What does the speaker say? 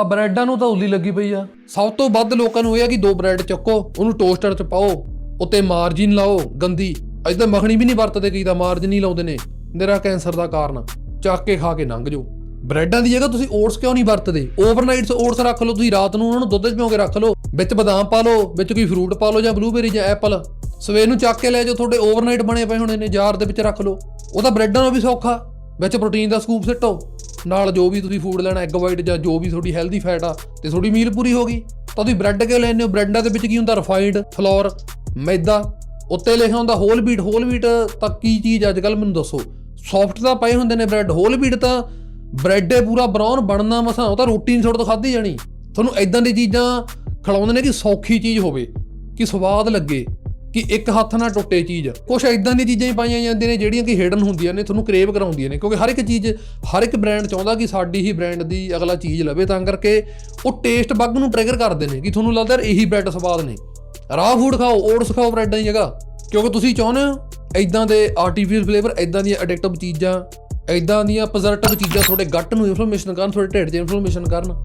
ਆ ਬ੍ਰੈਡਾਂ ਨੂੰ ਤਾਂ ਉੱਲੀ ਲੱਗੀ ਪਈ ਆ। ਸਭ ਤੋਂ ਵੱਧ ਲੋਕਾਂ ਨੂੰ ਇਹ ਆ ਕਿ ਦੋ ਬ੍ਰੈਡ ਚੱਕੋ, ਉਹਨੂੰ ਟੋਸਟਰ 'ਚ ਪਾਓ, ਉੱਤੇ ਮਾਰਜਿਨ ਲਾਓ, ਗੰਦੀ। ਇਦਾਂ ਮੱਖਣੀ ਵੀ ਨਹੀਂ ਵਰਤਦੇ ਕਈ ਤਾਂ ਮਾਰਜਿਨ ਹੀ ਲਾਉਂਦੇ ਨੇ। ਨਿਰਾ ਕੈਂਸਰ ਦਾ ਕਾਰਨ ਚੱਕ ਕੇ ਖਾ ਕੇ ਲੰਘ ਜਾਓ। ਬ੍ਰੈਡਾਂ ਦੀ ਜਗ੍ਹਾ ਤੁਸੀਂ ਓਟਸ ਕਿਉਂ ਨਹੀਂ ਵਰਤਦੇ? ਓਵਰਨਾਈਟਸ ਓਟਸ ਰੱਖ ਲਓ ਤੁਸੀਂ, ਰਾਤ ਨੂੰ ਉਹਨਾਂ ਨੂੰ ਦੁੱਧ 'ਚ ਭਿਓ ਕੇ ਰੱਖ ਲਓ। ਵਿੱਚ ਬਦਾਮ ਪਾ ਲਓ, ਵਿੱਚ ਕੋਈ ਫਰੂਟ ਪਾ ਲਓ ਜਾਂ ਬਲੂਬੇਰੀ ਜਾਂ ਐਪਲ ਸਵੇਰ ਨੂੰ ਚੱਕ ਕੇ ਲੈ ਜਾਓ, ਤੁਹਾਡੇ ਓਵਰਨਾਈਟ ਬਣੇ ਪਏ ਹੋਣੇ ਨੇ ਜਾਰ ਦੇ ਵਿੱਚ ਰੱਖ ਲਓ। ਉਹ ਤਾਂ ਬ੍ਰੈਡਾਂ ਨੂੰ ਵੀ ਸੌਖਾ। ਵਿੱਚ ਪ੍ਰੋਟੀਨ ਦਾ ਸਕੂਪ ਸਿੱਟੋ। ਨਾਲ ਜੋ ਵੀ ਤੁਸੀਂ ਫੂਡ ਲੈਣਾ ਐਗ ਵਾਈਟ ਜਾਂ ਜੋ ਵੀ ਤੁਹਾਡੀ ਹੈਲਦੀ ਫੈਟ ਆ, ਤੇ ਤੁਹਾਡੀ ਮੀਲ ਪੂਰੀ ਹੋ ਗਈ, ਤਾਂ ਤੁਸੀਂ ਬ੍ਰੈਡ ਕਿਉਂ ਲੈਂਦੇ ਹੋ? ਬ੍ਰੈਡਾਂ ਦੇ ਵਿੱਚ ਕੀ ਹੁੰਦਾ? ਰਿਫਾਈਨਡ ਫਲੋਰ ਮੈਦਾ, ਉੱਤੇ ਲਿਖਿਆ ਹੁੰਦਾ ਹੋਲ ਵੀਟ ਹੋਲ ਵੀਟ ਤਾਂ ਕੀ ਚੀਜ਼ ਅੱਜ ਕੱਲ ਮੈਨੂੰ ਦੱਸੋ? ਸੌਫਟ ਤਾਂ ਪਏ ਹੁੰਦੇ ਨੇ ਬ੍ਰੈਡ ਹੋਲ ਵੀਟ ਤਾਂ ਬ੍ਰੈਡ ਏ ਪੂਰਾ ਬਰਾਊਨ ਬਣਨਾ ਮਸਾਂ, ਉਹ ਤਾਂ ਰੋਟੀ ਨਹੀਂ ਛੋੜ ਤੋਂ ਖਾਧੀ ਜਾਣੀ। ਤੁਹਾਨੂੰ ਐਦਾਂ ਦੀ ਚੀਜ਼ਾਂ ਖਿਲਾਉਂਦੇ ਨੇ ਕਿ ਸੌਖੀ ਚੀਜ਼ ਹੋਵੇ, ਕਿ ਸਵਾਦ ਲੱਗੇ। ਕਿ ਇੱਕ ਹੱਥ ਨਾਲ ਟੁੱਟੇ ਚੀਜ਼। ਕੁਛ ਐਦਾਂ ਦੀਆਂ ਚੀਜ਼ਾਂ ਹੀ ਪਾਈਆਂ ਜਾਂਦੀਆਂ ਨੇ, ਜਿਹੜੀਆਂ ਕਿ ਹਿਡਨ ਹੁੰਦੀਆਂ ਨੇ, ਤੁਹਾਨੂੰ ਕਰੇਵ ਕਰਾਉਂਦੀਆਂ ਨੇ। ਕਿਉਂਕਿ ਹਰ ਇੱਕ ਚੀਜ਼, ਹਰ ਇੱਕ ਬ੍ਰਾਂਡ ਚਾਹੁੰਦਾ ਕਿ ਸਾਡੀ ਹੀ ਬ੍ਰਾਂਡ ਦੀ ਅਗਲਾ ਚੀਜ਼ ਲਵੇ, ਤਾਂ ਕਰਕੇ ਉਹ ਟੇਸਟ ਬੱਗ ਨੂੰ ਟ੍ਰਿਗਰ ਕਰਦੇ ਨੇ ਕਿ ਤੁਹਾਨੂੰ ਲੱਗਦਾ ਯਾਰ ਇਹੀ ਬ੍ਰੈਡ ਸਵਾਦ ਨੇ। ਰਾਹ ਫੂਡ ਖਾਓ ਓਟਸ ਖਾਓ ਬ੍ਰੈਡਾਂ ਦੀ ਜਗ੍ਹਾ। ਕਿਉਂਕਿ ਤੁਸੀਂ ਚਾਹੁੰਦੇ ਹੋ ਐਦਾਂ ਦੇ ਆਰਟੀਫੀਸ਼ੀਅਲ ਫਲੇਵਰ ਐਦਾਂ ਦੀਆਂ ਐਡਿਕਟਿਵ ਚੀਜ਼ਾਂ ਐਦਾਂ ਦੀਆਂ ਪੋਜ਼ਿਟਿਵ ਚੀਜ਼ਾਂ ਤੁਹਾਡੇ ਗੱਟ ਨੂੰ ਇਨਫੋਰਮੇਸ਼ਨ ਕਰਨ, ਤੁਹਾਡੇ ਢਿੱਡ 'ਚ ਇਨਫੋਰਮੇਸ਼ਨ ਕਰਨ।